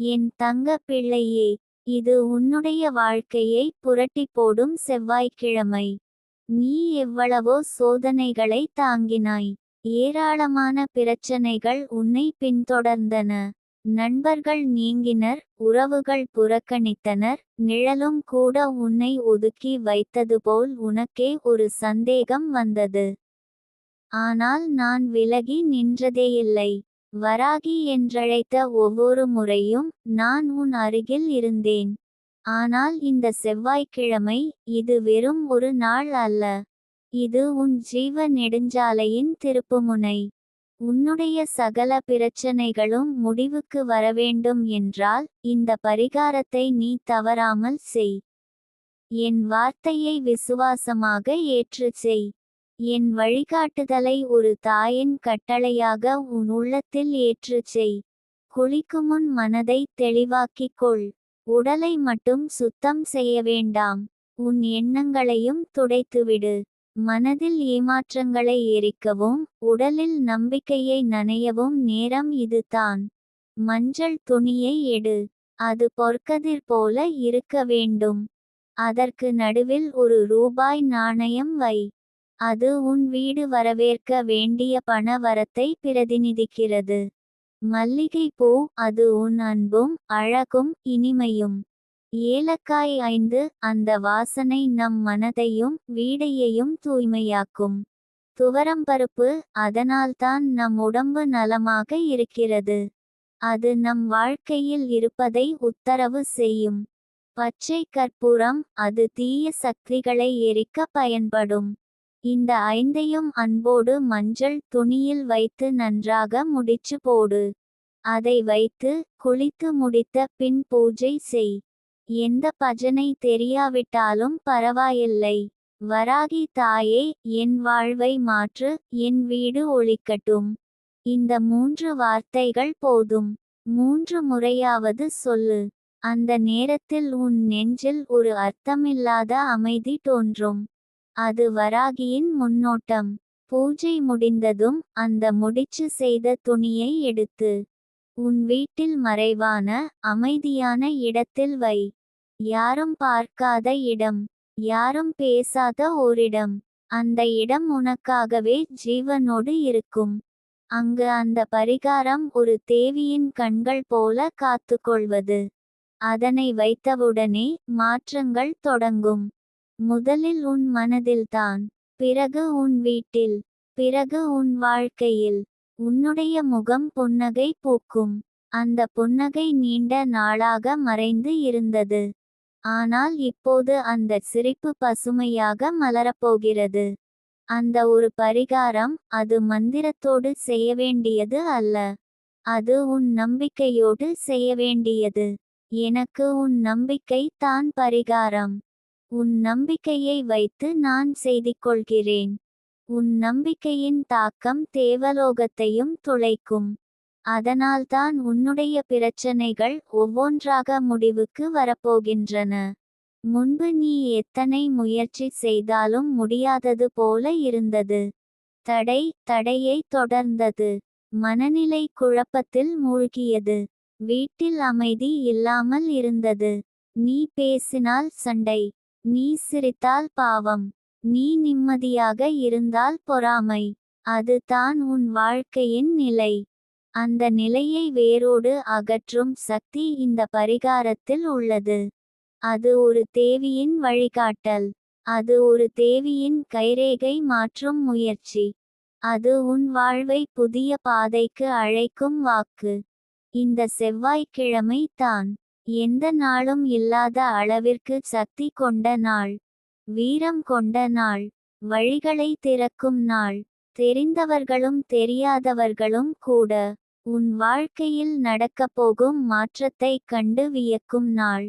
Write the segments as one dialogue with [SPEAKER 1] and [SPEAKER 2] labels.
[SPEAKER 1] என் தங்க பிள்ளையே இது உன்னுடைய வாழ்க்கையை புரட்டிப் போடும் செவ்வாய்க்கிழமை. நீ எவ்வளவோ சோதனைகளை தாங்கினாய் ஏராளமான பிரச்சனைகள் உன்னை பின்தொடர்ந்தன. நண்பர்கள் நீங்கினர் உறவுகள் புறக்கணித்தனர் நிழலும் கூட உன்னை ஒதுக்கி வைத்தது போல் உனக்கே ஒரு சந்தேகம் வந்தது. ஆனால் நான் விலகி நின்றதேயில்லை. வராகி என்றழைத்த ஒவ்வொரு முறையும் நான் உன் அருகில் இருந்தேன். ஆனால் இந்த செவ்வாய்க்கிழமை இது வெறும் ஒரு நாள் அல்ல. இது உன் ஜீவ நெடுஞ்சாலையின் திருப்புமுனை. உன்னுடைய சகல பிரச்சனைகளும் முடிவுக்கு வரவேண்டும் என்றால் இந்த பரிகாரத்தை நீ தவறாமல் செய். என் வார்த்தையை விசுவாசமாக ஏற்று செய். என் வழிகாட்டுதலை ஒரு தாயின் கட்டளையாக உன் உள்ளத்தில் ஏற்று செய். குளிக்குமுன் மனதை தெளிவாக்கிக் கொள் உடலை மட்டும் சுத்தம் செய்ய வேண்டாம். உன் எண்ணங்களையும் துடைத்துவிடு மனதில் ஏமாற்றங்களை எரிக்கவும் உடலில் நம்பிக்கையை நனையவும் நேரம் இதுதான் மஞ்சள் துணியை எடு. அது பொற்கதிர் போல இருக்க வேண்டும். அதற்கு நடுவில் ஒரு ரூபாய் நாணயம் வை. அது உன் வீடு வரவேற்க வேண்டிய பண வரத்தை பிரதிநிதிக்கிறது. மல்லிகை பூ அது உன் அன்பும் அழகும் இனிமையும். ஏலக்காய் ஐந்து அந்த வாசனை நம் மனதையும் வீடையையும் தூய்மையாக்கும். துவரம்பருப்பு அதனால்தான் நம் உடம்பு நலமாக இருக்கிறது. அது நம் வாழ்க்கையில் இருப்பதை உத்தரவு செய்யும். பச்சை கற்பூரம் அது தீய சக்திகளை எரிக்க பயன்படும். இந்த ஐந்தையும் அன்போடு மஞ்சள் துணியில் வைத்து நன்றாக முடிச்சு போடு. அதை வைத்து குளித்து முடித்த பின் பூஜை செய். எந்த பஜனை தெரியாவிட்டாலும் பரவாயில்லை. வராகி தாயே என் வாழ்வை மாற்று என் வீடு ஒளிக்கட்டும் இந்த மூன்று வார்த்தைகள் போதும். மூன்று முறையாவது சொல்லு. அந்த நேரத்தில் உன் நெஞ்சில் ஒரு அர்த்தமில்லாத அமைதி தோன்றும். அது வராகியின் முன்னோட்டம். பூஜை முடிந்ததும் அந்த முடிச்சு செய்த துணியை எடுத்து உன் வீட்டில் மறைவான அமைதியான இடத்தில் வை. யாரும் பார்க்காத இடம். யாரும் பேசாத ஓரிடம். அந்த இடம் உனக்காகவே ஜீவனோடு இருக்கும். அங்கு அந்த பரிகாரம் ஒரு தேவியின் கண்கள் போல காத்துக்கொள்வது. அதனை வைத்தவுடனே மாற்றங்கள் தொடங்கும். முதலில் உன் மனதில்தான் பிறகு உன் வீட்டில் பிறகு உன் வாழ்க்கையில். உன்னுடைய முகம் புன்னகை பூக்கும். அந்த புன்னகை நீண்ட நாளாக மறைந்து இருந்தது. ஆனால் இப்போது அந்த சிரிப்பு பசுமையாக மலரப்போகிறது. அந்த ஒரு பரிகாரம் அது மந்திரத்தோடு செய்ய வேண்டியது அல்ல. அது உன் நம்பிக்கையோடு செய்ய வேண்டியது. எனக்கு உன் நம்பிக்கை தான் பரிகாரம். உன் நம்பிக்கையை வைத்து நான் செய்திக்கொள்கிறேன். உன் நம்பிக்கையின் தாக்கம் தேவலோகத்தையும் துளைக்கும். அதனால்தான் உன்னுடைய பிரச்சனைகள் ஒவ்வொன்றாக முடிவுக்கு வரப்போகின்றன. முன்பு நீ எத்தனை முயற்சி செய்தாலும் முடியாதது போல இருந்தது. தடை தடையை தொடர்ந்தது. மனநிலை குழப்பத்தில் மூழ்கியது. வீட்டில் அமைதி இல்லாமல் இருந்தது. நீ பேசினால் சண்டை. நீ சிரித்தால் பாவம். நீ நிம்மதியாக இருந்தால் பொறாமை. அது தான் உன் வாழ்க்கையின் நிலை. அந்த நிலையை வேரோடு அகற்றும் சக்தி இந்த பரிகாரத்தில் உள்ளது. அது ஒரு தேவியின் வழிகாட்டல். அது ஒரு தேவியின் கைரேகை மாற்றும் முயற்சி. அது உன் வாழ்வை புதிய பாதைக்கு அழைக்கும் வாக்கு. இந்த செவ்வாய்க்கிழமை தான். எந்த நாளும் இல்லாத அளவிற்கு சக்தி கொண்ட நாள். வீரம் கொண்ட நாள். வழிகளை திறக்கும் நாள். தெரிந்தவர்களும் தெரியாதவர்களும் கூட. உன் வாழ்க்கையில் நடக்கப்போகும் மாற்றத்தை கண்டு வியக்கும் நாள்.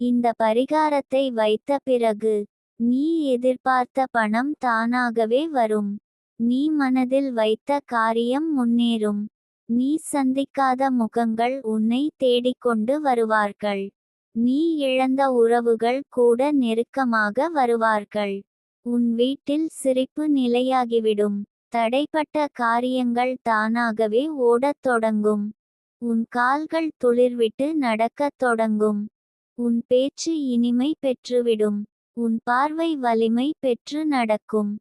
[SPEAKER 1] இந்த பரிகாரத்தை வைத்த பிறகு நீ எதிர்பார்த்த பணம் தானாகவே வரும். நீ மனதில் வைத்த காரியம் முன்னேறும். நீ சந்திக்காத முகங்கள் உன்னை தேடிக்கொண்டு வருவார்கள். நீ இழந்த உறவுகள் கூட நெருக்கமாக வருவார்கள். உன் வீட்டில் சிரிப்பு நிலையாகிவிடும். தடைப்பட்ட காரியங்கள் தானாகவே ஓடத் தொடங்கும். உன் கால்கள் துளிர்விட்டு நடக்கத் தொடங்கும். உன் பேச்சு இனிமை பெற்றுவிடும். உன் பார்வை வலிமை பெற்று நடக்கும்.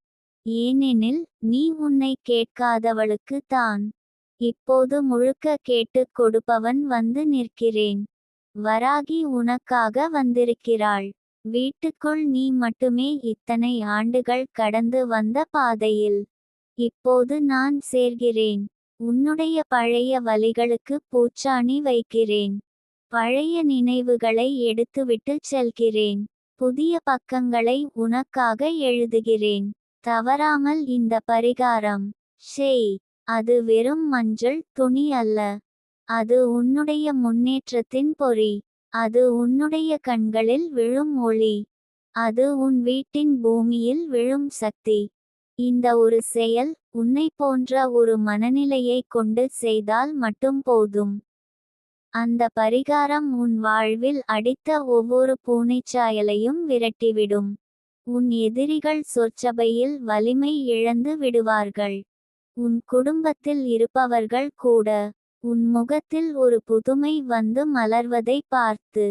[SPEAKER 1] ஏனெனில் நீ உன்னை கேட்காதவளுக்கு தான். இப்போது முழுக்க கேட்டுக் கொடுப்பவன் வந்து நிற்கிறேன். வராகி உனக்காக வந்திருக்கிறாள். வீட்டுக்குள் நீ மட்டுமே இத்தனை ஆண்டுகள் கடந்து வந்த பாதையில். இப்போது நான் சேர்கிறேன். உன்னுடைய பழைய வலிகளுக்கு பூச்சாணி வைக்கிறேன். பழைய நினைவுகளை எடுத்துவிட்டு செல்கிறேன். புதிய பக்கங்களை உனக்காக எழுதுகிறேன். தவறாமல் இந்த பரிகாரம். ஷேய். அது வெறும் மஞ்சள் துணி அல்ல. அது உன்னுடைய முன்னேற்றத்தின் பொறி. அது உன்னுடைய கண்களில் விழும் ஒளி. அது உன் வீட்டின் பூமியில் விழும் சக்தி. இந்த ஒரு செயல் உன்னை போன்ற ஒரு மனநிலையை கொண்டு செய்தால் மட்டும் போதும். அந்த பரிகாரம் உன் வாழ்வில் அடித்த ஒவ்வொரு பூனைச்சாயலையும் விரட்டிவிடும். உன் எதிரிகள் சொற்சபையில் வலிமை இழந்து விடுவார்கள். உன் குடும்பத்தில் இருப்பவர்கள் கூட உன் முகத்தில் ஒரு புதுமை வந்து மலர்வதை பார்த்து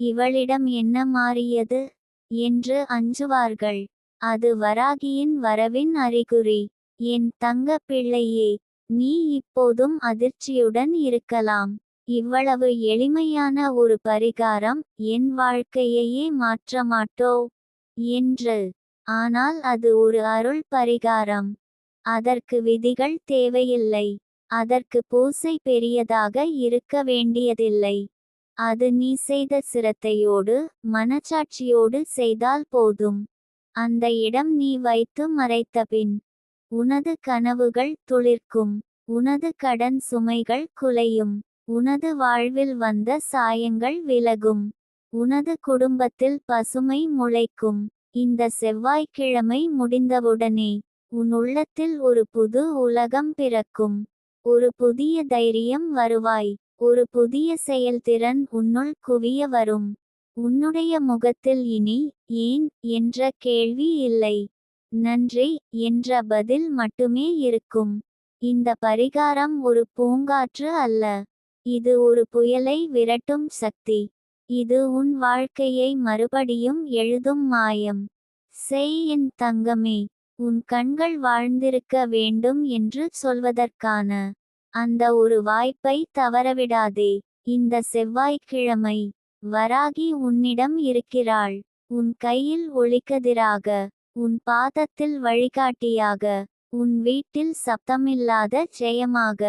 [SPEAKER 1] இவளிடம் என்ன மாறியது என்று அஞ்சுவார்கள். அது வராகியின் வரவின் அறிகுறி. என் தங்க பிள்ளையே நீ இப்போதும் அதிர்ச்சியுடன் இருக்கலாம். இவ்வளவு எளிமையான ஒரு பரிகாரம் என் வாழ்க்கையையே மாற்ற மாட்டோ என்று. ஆனால் அது ஒரு அருள் பரிகாரம். அதற்கு விதிகள் தேவையில்லை. அதற்கு பூசை பெரியதாக இருக்க வேண்டியதில்லை. அது நீ செய்த சிரத்தையோடு மனச்சாட்சியோடு செய்தால் போதும். அந்த இடம் நீ வைத்து மறைத்தபின் உனது கனவுகள் துளிர்க்கும். உனது கடன் சுமைகள் குலையும். உனது வாழ்வில் வந்த சாயங்கள் விலகும். உனது குடும்பத்தில் பசுமை முளைக்கும். இந்த செவ்வாய்க்கிழமை முடிந்தவுடனே உன் உள்ளத்தில் ஒரு புது உலகம் பிறக்கும். ஒரு புதிய தைரியம் வருவாய். ஒரு புதிய செயல்திறன் உன்னுள் குவிய வரும். உன்னுடைய முகத்தில் இனி ஏன் என்ற கேள்வி இல்லை. நன்றி என்ற பதில் மட்டுமே இருக்கும். இந்த பரிகாரம் ஒரு பூங்காற்று அல்ல. இது ஒரு புயலை விரட்டும் சக்தி. இது உன் வாழ்க்கையை மறுபடியும் எழுதும் மாயம். செய் என் தங்கமே. உன் கண்கள் வாழ்ந்திருக்க வேண்டும் என்று சொல்வதற்கான அந்த ஒரு வாய்ப்பை தவறவிடாதே. இந்த செவ்வாய்க்கிழமை வராகி உன்னிடம் இருக்கிறாள். உன் கையில் ஒளிக்கதிராக உன் பாதத்தில் வழிகாட்டியாக உன் வீட்டில் சப்தமில்லாத ஜெயமாக.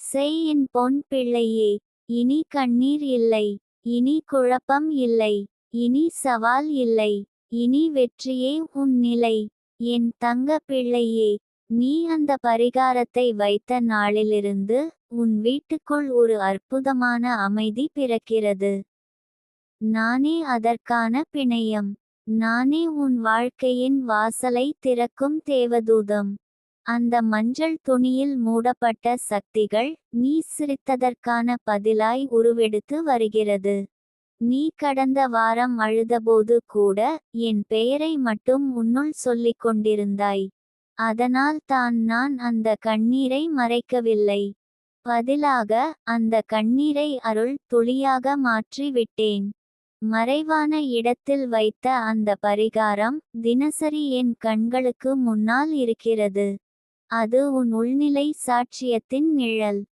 [SPEAKER 1] செய் என் பொன் பிள்ளையே இனி கண்ணீர் இல்லை இனி குழப்பம் இல்லை இனி சவால் இல்லை இனி வெற்றியே உன் நிலை. என் தங்க பிள்ளையே நீ அந்த பரிகாரத்தை வைத்த நாளிலிருந்து உன் வீட்டுக்குள் ஒரு அற்புதமான அமைதி பிறக்கிறது. நானே அதற்கான பிணையம். நானே உன் வாழ்க்கையின் வாசலை திறக்கும் தேவதூதம். அந்த மஞ்சள் துணியில் மூடப்பட்ட சக்திகள் நீ சிரித்ததற்கான பதிலாய் உருவெடுத்து வருகிறது. நீ கடந்த வாரம் அழுதபோது கூட என் பெயரை மட்டும் உன்னுள் சொல்லிக் கொண்டிருந்தாய். அதனால் தான் நான் அந்த கண்ணீரை மறைக்கவில்லை. பதிலாக அந்த கண்ணீரை அருள் துளியாக மாற்றி விட்டேன் மறைவான இடத்தில் வைத்த அந்த பரிகாரம் தினசரி என் கண்களுக்கு முன்னால் இருக்கிறது. அது உன் உள்நிலை சாட்சியத்தின் நிழல்.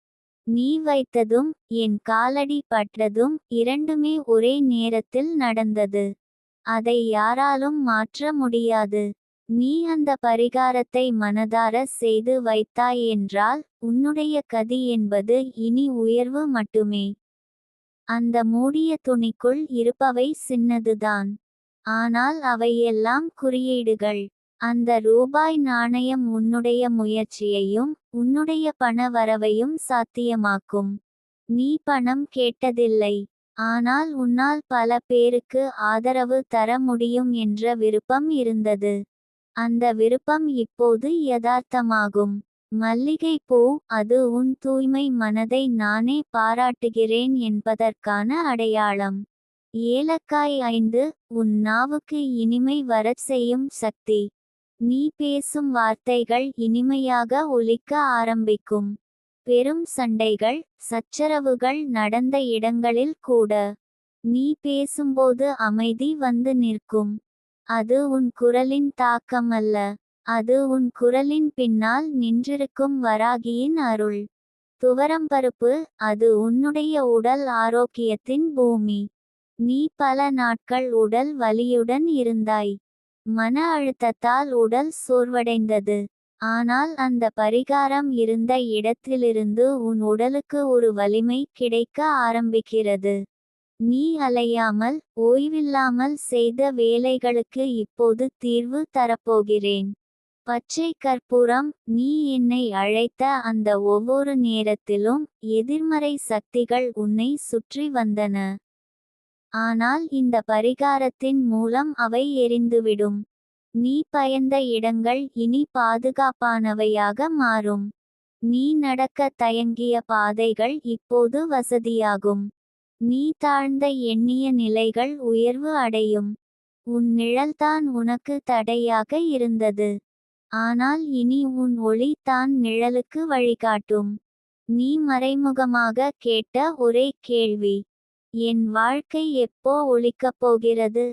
[SPEAKER 1] நீ வைத்ததும் என் காலடி பட்டதும் இரண்டுமே ஒரே நேரத்தில் நடந்தது. அதை யாராலும் மாற்ற முடியாது. நீ அந்த பரிகாரத்தை மனதார செய்து வைத்தாய் என்றால் உன்னுடைய கதி என்பது இனி உயர்வு மட்டுமே. அந்த மூடிய துணிக்குள் இருப்பவை சின்னதுதான். ஆனால் அவையெல்லாம் குறியீடுகள். அந்த ரூபாய் நாணயம் உன்னுடைய முயற்சியையும் உன்னுடைய பண வரவையும் சாத்தியமாக்கும். நீ பணம் கேட்டதில்லை. ஆனால் உன்னால் பல பேருக்கு ஆதரவு தர முடியும் என்ற விருப்பம் இருந்தது. அந்த விருப்பம் இப்போது யதார்த்தமாகும். மல்லிகை பூ அது உன் தூய்மை மனதை நானே பாராட்டுகிறேன் என்பதற்கான அடையாளம். ஏலக்காய் ஐந்து உன் நாவுக்கு இனிமை வரச் செய்யும் சக்தி. நீ பேசும் வார்த்தைகள் இனிமையாக ஒலிக்க ஆரம்பிக்கும். பெரும் சண்டைகள் சச்சரவுகள் நடந்த இடங்களில் கூட நீ பேசும்போது அமைதி வந்து நிற்கும். அது உன் குரலின் அல்ல அது உன் குரலின் பின்னால் நின்றிருக்கும் வராகியின் அருள். துவரம்பருப்பு அது உன்னுடைய உடல் ஆரோக்கியத்தின் பூமி. நீ பல நாட்கள் உடல் வலியுடன் இருந்தாய். மன அழுத்தத்தால் உடல் சோர்வடைந்தது. ஆனால் அந்த பரிகாரம் இருந்த இடத்திலிருந்து உன் உடலுக்கு ஒரு வலிமை கிடைக்க ஆரம்பிக்கிறது. நீ அலையாமல் ஓய்வில்லாமல் செய்த வேலைகளுக்கு இப்போது தீர்வு தரப்போகிறேன். பச்சை கற்பூரம் நீ என்னை அழைத்த அந்த ஒவ்வொரு நேரத்திலும் எதிர்மறை சக்திகள் உன்னை சுற்றி வந்தன. ஆனால் இந்த பரிகாரத்தின் மூலம் அவை எரிந்துவிடும். நீ பயந்த இடங்கள் இனி பாதுகாப்பானவையாக மாறும். நீ நடக்க தயங்கிய பாதைகள் இப்போது வசதியாகும். நீ தாழ்ந்த எண்ணிய நிலைகள் உயர்வு அடையும். உன் நிழல்தான் உனக்கு தடையாக இருந்தது. ஆனால் இனி உன் ஒளி தான் நிழலுக்கு வழிகாட்டும். நீ மறைமுகமாக கேட்ட ஒரே கேள்வி. என் வாழ்க்கை எப்போ ஒழிக்கப் போகிறது?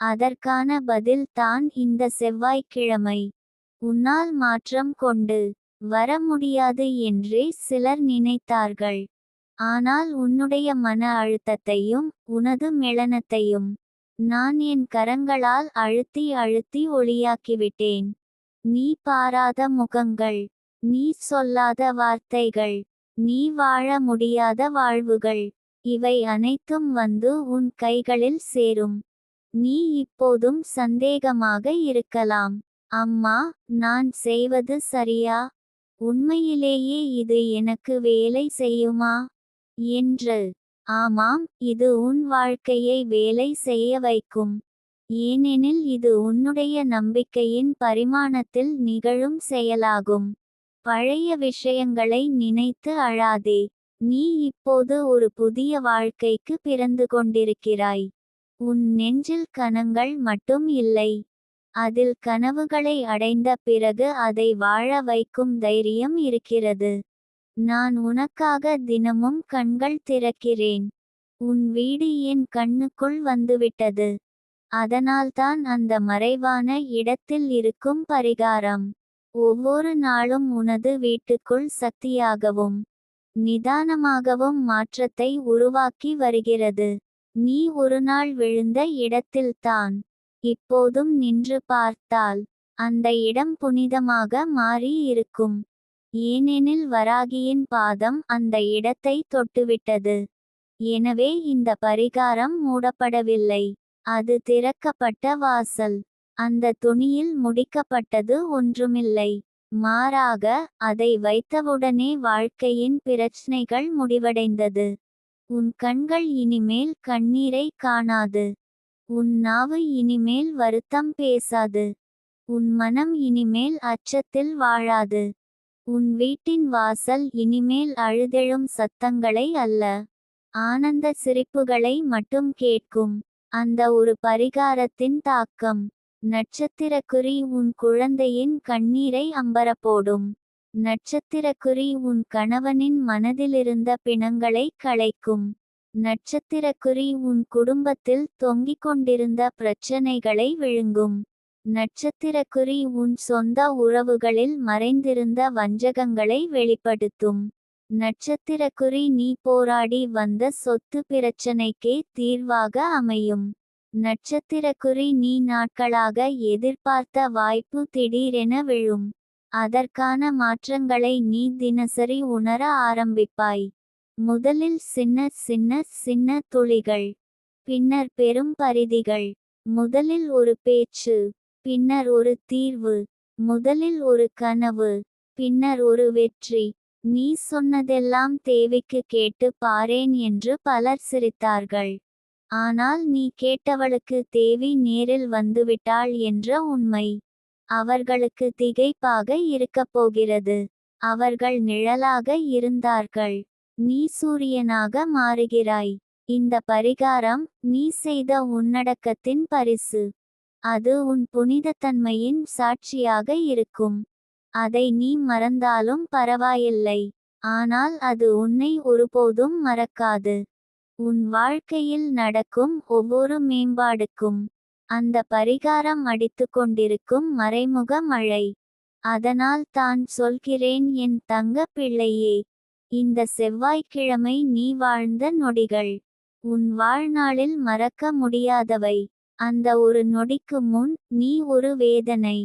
[SPEAKER 1] அதற்கான பதில் தான் இந்த செவ்வாய்க்கிழமை. உன்னால் மாற்றம் கொண்டு வர முடியாது என்றே சிலர் நினைத்தார்கள். ஆனால் உன்னுடைய மன அழுத்தத்தையும் உனது மெளனத்தையும் நான் என் கரங்களால் அழுத்தி அழுத்தி ஒளியாக்கிவிட்டேன். நீ பாராத முகங்கள் நீ சொல்லாத வார்த்தைகள் நீ வாழ முடியாத வாழ்வுகள் இவை அனைத்தும் வந்து உன் கைகளில் சேரும். நீ இப்போதும் சந்தேகமாக இருக்கலாம். அம்மா நான் செய்வது சரியா? உண்மையிலேயே இது எனக்கு வேலை செய்யுமா? என்று. ஆமாம் இது உன் வாழ்க்கையை வேலை செய்ய வைக்கும். ஏனெனில் இது உன்னுடைய நம்பிக்கையின் பரிமாணத்தில் நிகழும் செயலாகும். பழைய விஷயங்களை நினைத்து அழாதே. நீ இப்போது ஒரு புதிய வாழ்க்கைக்கு பிறந்து கொண்டிருக்கிறாய். உன் நெஞ்சில் கனங்கள் மட்டும் இல்லை. அதில் கனவுகளை அடைந்த பிறகு அதை வாழ வைக்கும் தைரியம் இருக்கிறது. நான் உனக்காக தினமும் கண்கள் திறக்கிறேன். உன் வீடு என் கண்ணுக்குள் வந்துவிட்டது. அதனால்தான் அந்த மறைவான இடத்தில் இருக்கும் பரிகாரம். ஒவ்வொரு நாளும் உனது வீட்டுக்குள் சக்தியாகவும் நிதானமாகவும் மாற்றத்தை உருவாக்கி வருகிறது. நீ ஒரு நாள் விழுந்த இடத்தில்தான் இப்போதும் நின்று பார்த்தால் அந்த இடம் புனிதமாக மாறி இருக்கும். ஏனெனில் வராகியின் பாதம் அந்த இடத்தை தொட்டுவிட்டது. எனவே இந்த பரிகாரம் மூடப்படவில்லை. அது திறக்கப்பட்ட வாசல். அந்த துணியில் முடிக்கப்பட்டது ஒன்றுமில்லை. மாறாக அதை வைத்தவுடனே வாழ்க்கையின் பிரச்சனைகள் முடிவடைந்தது. உன் கண்கள் இனிமேல் கண்ணீரை காணாது. உன் நாவு இனிமேல் வருத்தம் பேசாது. உன் மனம் இனிமேல் அச்சத்தில் வாழாது. உன் வீட்டின் வாசல் இனிமேல் அழுதெழும் சத்தங்களை அல்ல. ஆனந்த சிரிப்புகளை மட்டும் கேட்கும். அந்த ஒரு பரிகாரத்தின் தாக்கம். நட்சத்திரக்குறி உன் குழந்தையின் கண்ணீரை அம்பரப்போடும். நட்சத்திரக்குறி உன் கணவனின் மனதிலிருந்த பிணங்களை களைக்கும். நட்சத்திரக்குறி உன் குடும்பத்தில் தொங்கிக் கொண்டிருந்த பிரச்சனைகளை விழுங்கும். நட்சத்திரக்குறி உன் சொந்த உறவுகளில் மறைந்திருந்த வஞ்சகங்களை வெளிப்படுத்தும். நட்சத்திரக்குறி நீ போராடி வந்த சொத்து பிரச்சனைக்கே தீர்வாக அமையும். நட்சத்திரக்குறி நீ நாட்களாக எதிர்பார்த்த வாய்ப்பு திடீரென விழும். அதற்கான மாற்றங்களை நீ தினசரி உணர ஆரம்பிப்பாய். முதலில் சின்ன சின்ன சின்ன துளிகள். பின்னர் பெரும் பரிதிகள். முதலில் ஒரு பேச்சு. பின்னர் ஒரு தீர்வு. முதலில் ஒரு கனவு. பின்னர் ஒரு வெற்றி. நீ சொன்னதெல்லாம் தேவிக்கு கேட்டு பாரேன் என்று பலர் சிரித்தார்கள். ஆனால் நீ கேட்டவளுக்கு தேவி நேரில் வந்துவிட்டாள் என்ற உண்மை. அவர்களுக்கு திகைப்பாக இருக்கப் போகிறது. அவர்கள் நிழலாக இருந்தார்கள். நீ சூரியனாக மாறுகிறாய். இந்த பரிகாரம் நீ செய்த உன்னடக்கத்தின் பரிசு. அது உன் புனிதத்தன்மையின் சாட்சியாக இருக்கும். அதை நீ மறந்தாலும் பரவாயில்லை. ஆனால் அது உன்னை ஒருபோதும் மறக்காது. உன் வாழ்க்கையில் நடக்கும் ஒவ்வொரு மேம்பாடுக்கும் அந்த பரிகாரம் அடித்துக்கொண்டிருக்கும் மறைமுக மழை. அதனால் தான் சொல்கிறேன் என் தங்க பிள்ளையே இந்த செவ்வாய்க்கிழமை நீ வாழ்ந்த நொடிகள். உன் வாழ்நாளில் மறக்க முடியாதவை. அந்த ஒரு நொடிக்கு முன் நீ ஒரு வேதனை.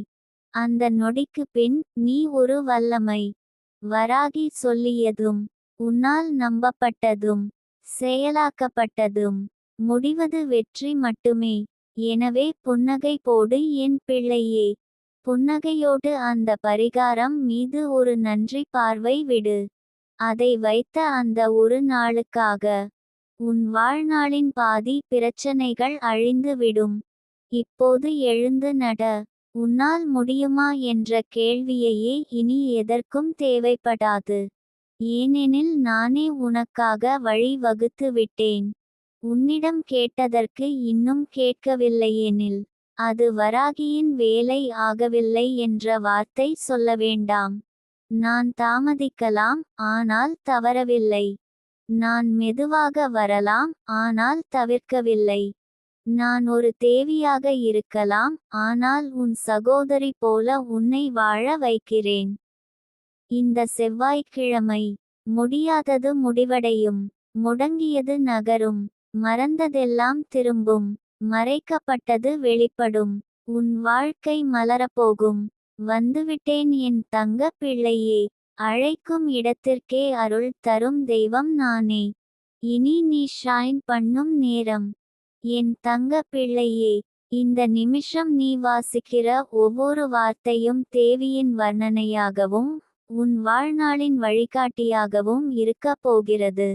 [SPEAKER 1] அந்த நொடிக்கு பின் நீ ஒரு வல்லமை. வராகி சொல்லியதும் உன்னால் நம்பப்பட்டதும். செயலாக்கப்பட்டதும் முடிவது வெற்றி மட்டுமே. எனவே புன்னகை போடு என் பிள்ளையே. புன்னகையோடு அந்த பரிகாரம் மீது ஒரு நன்றி பார்வை விடு. அதை வைத்த அந்த ஒரு நாளுக்காக உன் வாழ்நாளின் பாதி பிரச்சனைகள் அழிந்து விடும். இப்போது எழுந்து நட. உன்னால் முடியுமா என்ற கேள்வியையே இனி எதற்கும் தேவைப்படாது. ஏனெனில் நானே உனக்காக வழி வகுத்து விட்டேன். உன்னிடம் கேட்டதற்கு இன்னும் கேட்கவில்லையெனில் அது வராகியின் வேலை ஆகவில்லை என்ற வார்த்தை சொல்ல வேண்டாம். நான் தாமதிக்கலாம் ஆனால் தவறவில்லை. நான் மெதுவாக வரலாம் ஆனால் தவிர்க்கவில்லை. நான் ஒரு தேவியாக இருக்கலாம் ஆனால் உன் சகோதரி போல உன்னை வாழ வைக்கிறேன். இந்த செவ்வாய்க்கிழமை முடியாதது முடிவடையும். முடங்கியது நகரும். மறந்ததெல்லாம் திரும்பும். மறைக்கப்பட்டது வெளிப்படும். உன் வாழ்க்கை மலரப்போகும். வந்துவிட்டேன் என் தங்க பிள்ளையே. அழைக்கும் இடத்திற்கே அருள் தரும் தெய்வம் நானே. இனி நீ ஷைன் பண்ணும் நேரம். என் தங்க பிள்ளையே. இந்த நிமிஷம் நீ வாசிக்கிற ஒவ்வொரு வார்த்தையும் தேவியின் வர்ணனையாகவும் உன் வாழ்நாளின் வழிகாட்டியாகவும் இருக்கப் போகிறது.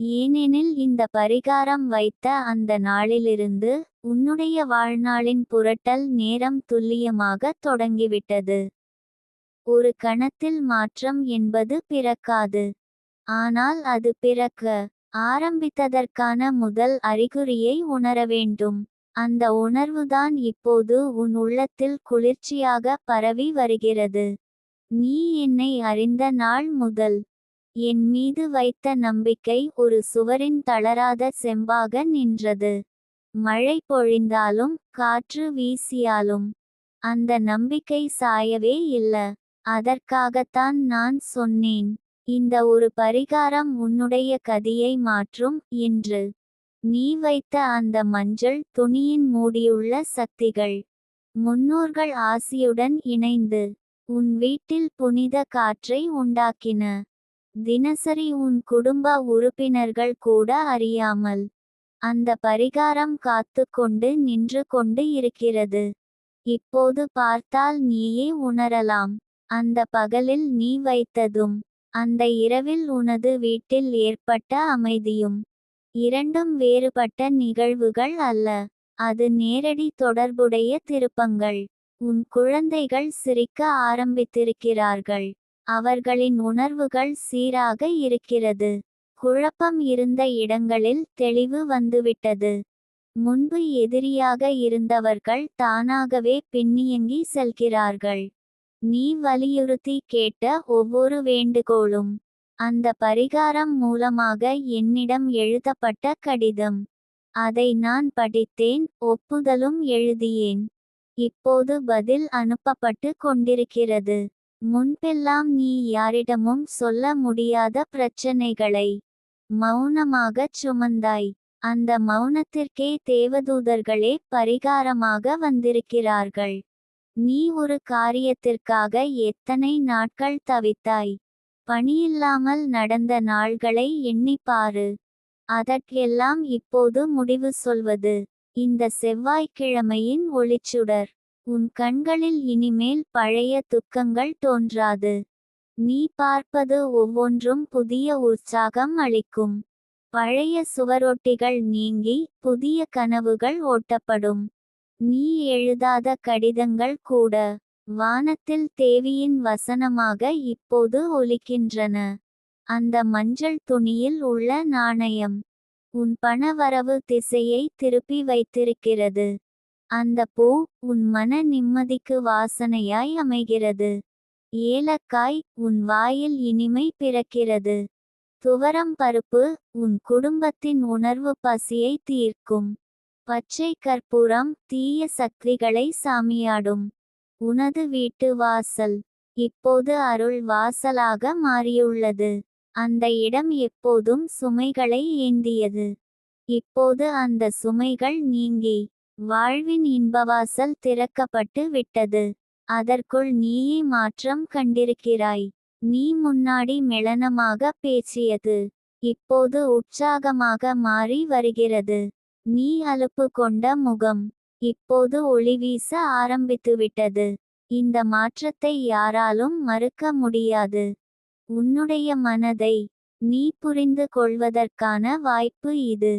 [SPEAKER 1] ஏனெனில் இந்த பரிகாரம் வைத்த அந்த நாளிலிருந்து உன்னுடைய வாழ்நாளின் புரட்டல் நேரம் துல்லியமாக தொடங்கிவிட்டது. ஒரு கணத்தில் மாற்றம் என்பது பிறக்காது. ஆனால் அது பிறக்க ஆரம்பித்ததற்கான முதல் அறிகுறியை உணர வேண்டும். அந்த உணர்வுதான் இப்போது உன் உள்ளத்தில் குளிர்ச்சியாக பரவி வருகிறது. நீ என்னை அறிந்த நாள் முதல். என் மீது வைத்த நம்பிக்கை ஒரு சுவரின் தளராத செம்பாக நின்றது. மழை பொழிந்தாலும் காற்று வீசியாலும். அந்த நம்பிக்கை சாயவே இல்ல. அதற்காகத்தான் நான் சொன்னேன். இந்த ஒரு பரிகாரம் உன்னுடைய கதியை மாற்றும் என்று. நீ வைத்த அந்த மஞ்சள் துணியின் மூடியுள்ள சக்திகள். முன்னோர்கள் ஆசியுடன் இணைந்து. உன் வீட்டில் புனித காற்றை உண்டாக்கின. தினசரி உன் குடும்ப உறுப்பினர்கள் கூட அறியாமல். அந்த பரிகாரம் காத்து கொண்டு நின்று கொண்டு இருக்கிறது. இப்போது பார்த்தால் நீயே உணரலாம். அந்த பகலில் நீ வைத்ததும் அந்த இரவில் உனது வீட்டில் ஏற்பட்ட அமைதியும் இரண்டும் வேறுபட்ட நிகழ்வுகள் அல்ல. அது நேரடி தொடர்புடைய திருப்பங்கள். உன் குழந்தைகள் சிரிக்க ஆரம்பித்திருக்கிறார்கள். அவர்களின் உணர்வுகள் சீராக இருக்கிறது. குழப்பம் இருந்த இடங்களில் தெளிவு வந்துவிட்டது. முன்பு எதிரியாக இருந்தவர்கள் தானாகவே பின்னியங்கி செல்கிறார்கள். நீ வலியுறுத்தி கேட்ட ஒவ்வொரு வேண்டுகோளும் அந்த பரிகாரம் மூலமாக என்னிடம் எழுதப்பட்ட கடிதம். அதை நான் படித்தேன் ஒப்புதலும் எழுதியேன். இப்போது பதில் அனுப்பப்பட்டு கொண்டிருக்கிறது. முன்பெல்லாம் நீ யாரிடமும் சொல்ல முடியாத பிரச்சனைகளை மௌனமாகச் சுமந்தாய். அந்த மௌனத்திற்கே தேவதூதர்களே பரிகாரமாக வந்திருக்கிறார்கள். நீ ஒரு காரியத்திற்காக எத்தனை நாட்கள் தவித்தாய்? பணியில்லாமல் நடந்த நாள்களை எண்ணிப்பாரு அதற்கெல்லாம் இப்போது முடிவு சொல்வது. இந்த செவ்வாய்க்கிழமையின் ஒளிச்சுடர். உன் கண்களில் இனிமேல் பழைய துக்கங்கள் தோன்றாது. நீ பார்ப்பது ஒவ்வொன்றும் புதிய உற்சாகம் அளிக்கும். பழைய சுவரொட்டிகள் நீங்கி புதிய கனவுகள் ஓட்டப்படும். நீ எழுதாத கடிதங்கள் கூட வானத்தில் தேவியின் வசனமாக இப்போது ஒலிக்கின்றன. அந்த மஞ்சள் துணியில் உள்ள நாணயம். உன் பணவரவு திசையை திருப்பி வைத்திருக்கிறது. அந்த பூ உன் மன நிம்மதிக்கு வாசனையாய் அமைகிறது. ஏலக்காய் உன் வாயில் இனிமை பிறக்கிறது. துவரம் பருப்பு உன் குடும்பத்தின் உணர்வு பசியை தீர்க்கும். பச்சை கற்பூரம் தீய சக்திகளை சாமியாடும். உனது வீட்டு வாசல் இப்போது அருள் வாசலாக மாறியுள்ளது. அந்த இடம் எப்போதும் சுமைகளை ஏந்தியது. இப்போது அந்த சுமைகள் நீங்கி வாழ்வின் இன்பவாசல் திறக்கப்பட்டு விட்டது. அதற்குள் நீயே மாற்றம் கண்டிருக்கிறாய். நீ முன்னாடி மெளனமாக பேசியது. இப்போது உற்சாகமாக மாறி வருகிறது. நீ அலுப்பு கொண்ட முகம் இப்போது ஒளி வீச ஆரம்பித்துவிட்டது. இந்த மாற்றத்தை யாராலும் மறுக்க முடியாது. உன்னுடைய மனதை நீ புரிந்து கொள்வதற்கான வாய்ப்பு இது.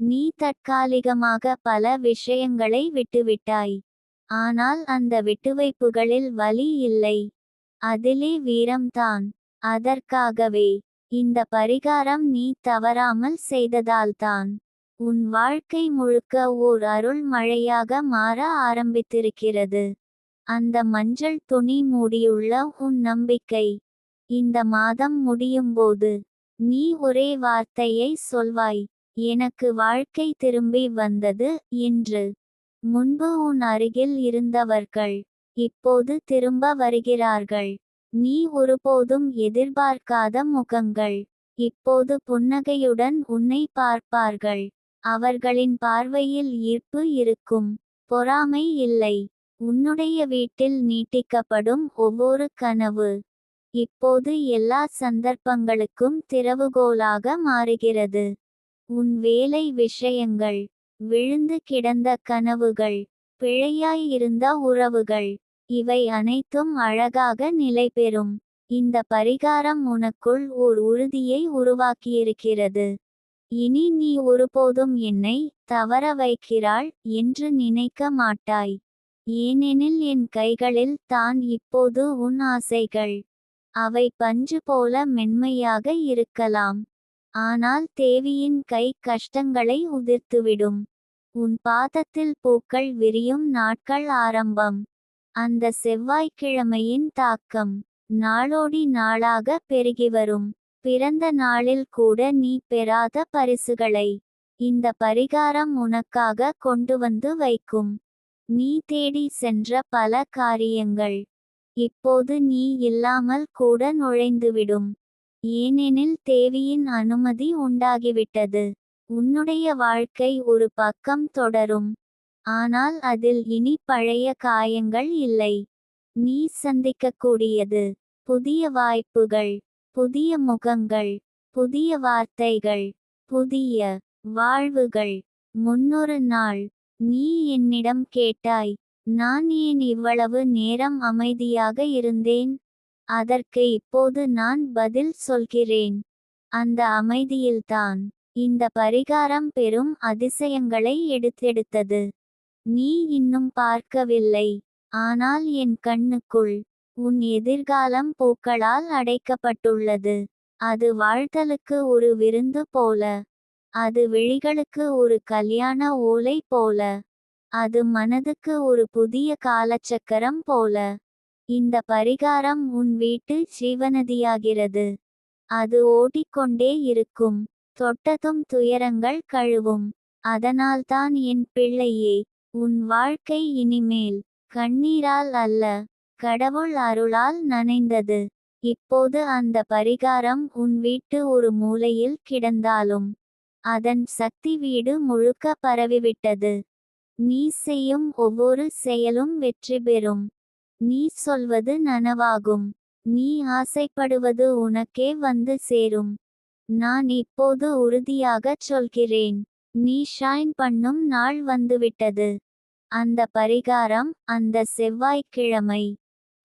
[SPEAKER 1] நீ தற்காலிகமாக பல விஷயங்களை விட்டுவிட்டாய். ஆனால் அந்த விட்டுவைப்புகளில் வலி இல்லை. அதிலே வீரம்தான். அதற்காகவே இந்த பரிகாரம் நீ தவறாமல் செய்ததால்தான். உன் வாழ்க்கை முழுக்க ஓர் அருள் மழையாக மாற ஆரம்பித்திருக்கிறது. அந்த மஞ்சள் துணி மூடியுள்ள உன் நம்பிக்கை இந்த மாதம் முடியும்போது நீ ஒரே வார்த்தையை சொல்வாய் எனக்கு வாழ்க்கை திரும்பி வந்தது என்று. முன்பு உன் அருகில் இருந்தவர்கள் இப்போது திரும்ப வருகிறார்கள். நீ ஒருபோதும் எதிர்பார்க்காத முகங்கள் இப்போது புன்னகையுடன் உன்னை பார்ப்பார்கள். அவர்களின் பார்வையில் ஈர்ப்பு இருக்கும் பொறாமை இல்லை. உன்னுடைய வீட்டில் நீட்டிக்கப்படும் ஒவ்வொரு கனவு. இப்போது எல்லா சந்தர்ப்பங்களுக்கும் திறவுகோலாக மாறுகிறது. உன் வேலை விஷயங்கள் விழுந்து கிடந்த கனவுகள் பிழையாய் இருந்த உறவுகள் இவை அனைத்தும் அழகாக நிலைபெறும் இந்த பரிகாரம் உனக்குள் ஓர் உறுதியை உருவாக்கியிருக்கிறது. இனி நீ ஒருபோதும் என்னை தவற வைக்கிறாள் என்று நினைக்க மாட்டாய். ஏனெனில் என் கைகளில் தான் இப்போது உன் ஆசைகள். அவை பஞ்சு போல மென்மையாக இருக்கலாம். ஆனால் தேவியின் கை கஷ்டங்களை உதிர்த்துவிடும். உன் பாதத்தில் பூக்கள் விரியும் நாட்கள் ஆரம்பம். அந்த செவ்வாய்க்கிழமையின் தாக்கம் நாளோடி நாளாக பெருகி வரும். பிறந்த நாளில் கூட நீ பெறாத பரிசுகளை இந்த பரிகாரம் உனக்காக கொண்டு வந்து வைக்கும். நீ தேடி சென்ற பல காரியங்கள். இப்போது நீ இல்லாமல் கூட நுழைந்துவிடும். ஏனெனில் தேவியின் அனுமதி உண்டாகிவிட்டது. உன்னுடைய வாழ்க்கை ஒரு பக்கம் தொடரும். ஆனால் அதில் இனி பழைய காயங்கள் இல்லை. நீ சந்திக்கக்கூடியது. புதிய வாய்ப்புகள். புதிய முகங்கள். புதிய வார்த்தைகள். புதிய வாழ்வுகள். முன்னொரு நாள். நீ என்னிடம் கேட்டாய். நான் ஏன் இவ்வளவு நேரம் அமைதியாக இருந்தேன்? அதற்கு இப்போது நான் பதில் சொல்கிறேன். அந்த அமைதியில்தான். இந்த பரிகாரம் பெரும் அதிசயங்களை எடுத்தெடுத்தது. நீ இன்னும் பார்க்கவில்லை. ஆனால் என் கண்ணுக்குள் உன் எதிர்காலம் பூக்களால் அடைக்கப்பட்டுள்ளது. அது வாழ்த்தலுக்கு ஒரு விருந்து போல. அது விழிகளுக்கு ஒரு கல்யாண ஓலை போல. அது மனதுக்கு ஒரு புதிய காலச்சக்கரம் போல. இந்த பரிகாரம் உன் வீட்டு ஜீவநதியாகிறது. அது ஓடிக்கொண்டே இருக்கும். தொட்டதும் துயரங்கள் கழுவும். அதனால்தான் என் பிள்ளையே உன் வாழ்க்கை இனிமேல் கண்ணீரால் அல்ல கடவுள் அருளால் நனைந்தது. இப்போது அந்த பரிகாரம் உன் வீட்டு ஒரு மூலையில் கிடந்தாலும் அதன் சக்தி வீடு முழுக்க பரவிவிட்டது. நீ செய்யும் ஒவ்வொரு செயலும் வெற்றி பெறும். நீ சொல்வது நனவாகும். நீ ஆசைப்படுவது உனக்கே வந்து சேரும். நான் இப்போது உறுதியாகச் சொல்கிறேன். நீ ஷைன் பண்ணும் நாள் வந்துவிட்டது. அந்த பரிகாரம் அந்த செவ்வாய்க்கிழமை.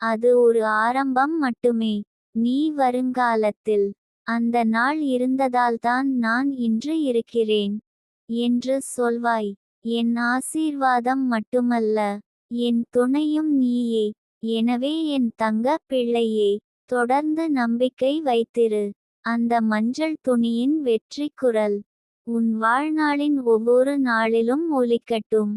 [SPEAKER 1] அது ஒரு ஆரம்பம் மட்டுமே. நீ வருங்காலத்தில். அந்த நாள் இருந்ததால்தான் நான் இன்று இருக்கிறேன். என்று சொல்வாய். என் ஆசீர்வாதம் மட்டுமல்ல என் துணையும் நீயே எனவே என் தங்க பிள்ளையே தொடர்ந்து நம்பிக்கை வைத்திரு. அந்த மஞ்சள் துணியின் வெற்றி குரல் உன் வாழ்நாளின் ஒவ்வொரு நாளிலும் ஒலிக்கட்டும்.